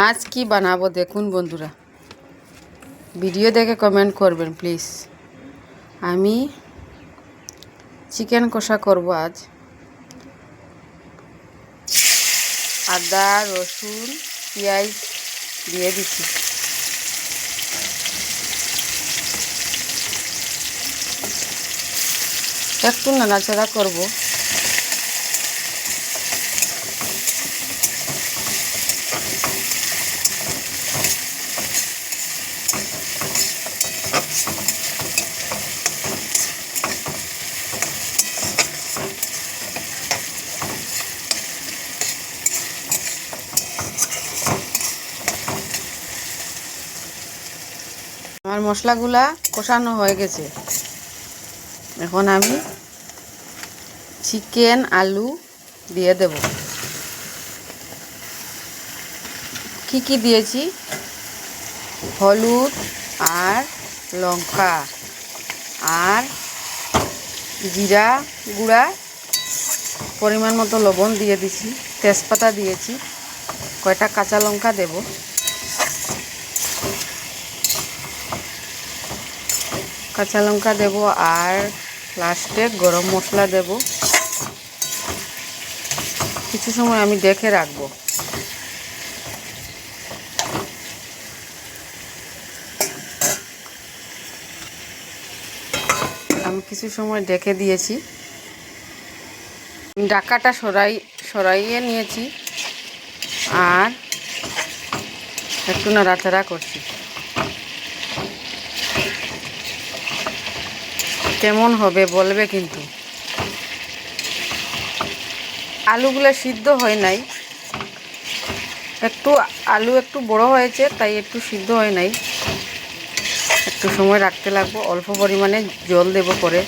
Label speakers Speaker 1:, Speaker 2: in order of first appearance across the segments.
Speaker 1: আজ কি বানাবো দেখুন বন্ধুরা। ভিডিও দেখে কমেন্ট করবেন প্লিজ আমি চিকেন কষা করব আজ। আদা, রসুন, পেঁয়াজ দিয়ে দিচ্ছি। একটু নাড়াচাড়া করব। আমার মশলাগুলা কষানো হয়ে গেছে। এখন আমি চিকেন, আলু দিয়ে দেব। কি কি দিয়েছি? হলুদ আর লঙ্কা আর জিরা গুঁড়া, পরিমাণ মতো লবণ দিয়ে দিছি তেজপাতা দিয়েছি। কয়টা কাঁচা লঙ্কা দেবো? কাঁচা লঙ্কা দেব আর লাস্টে গরম মশলা দেব। কিছু সময় আমি দেখে রাখব। আমি কিছু সময় ডেকে দিয়েছি। ডাকাটা সরাই সরাইয়ে নিয়েছি। আর একটু নাড়াচাড়া করছি। কেমন হবে বলবে কিন্তু। আলুগুলো সিদ্ধ হয় নাই। একটু আলু একটু বড় হয়েছে, তাই একটু সিদ্ধ হয় নাই। একটু সময় রাখতে লাগবো, অল্প পরিমাণে জল দেব করে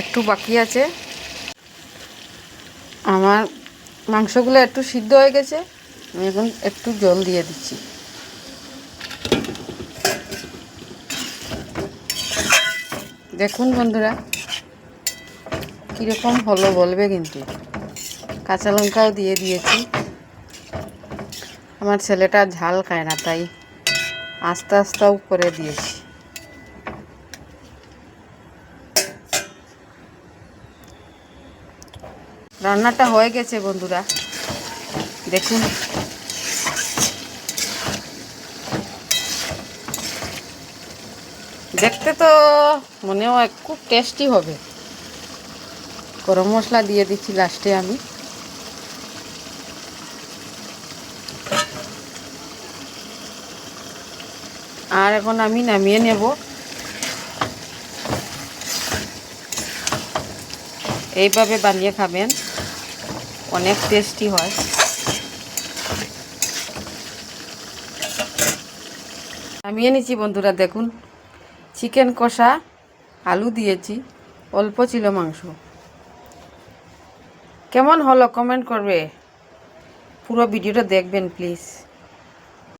Speaker 1: একটু বাকি আছে। আমার মাংসগুলো একটু সিদ্ধ হয়ে গেছে। আমি এখন একটু জল দিয়ে দিচ্ছি। দেখুন বন্ধুরা, কীরকম হলো বলবে কিন্তু। কাঁচা লঙ্কাও দিয়ে দিয়েছি। আমার ছেলেটা ঝাল খায় না, তাই আস্তে আস্তেও করে দিয়েছি। রান্নাটা হয়ে গেছে, বন্ধুরা। দেখুন। দেখতে তো মনে হয় খুব টেস্টি হবে। গরম মশলা দিয়ে দিচ্ছি লাস্টে আমি। আর এখন আমি নামিয়ে নেব। এইভাবে বানিয়ে খাবেন। অনেক টেস্টি হয়। নামিয়ে নিচ্ছি বন্ধুরা, দেখুন। চিকেন কষা, আলু দিয়েছি, অল্প ছিল মাংস। কেমন হলো কমেন্ট করবে। পুরো ভিডিওটা দেখবেন, প্লিজ।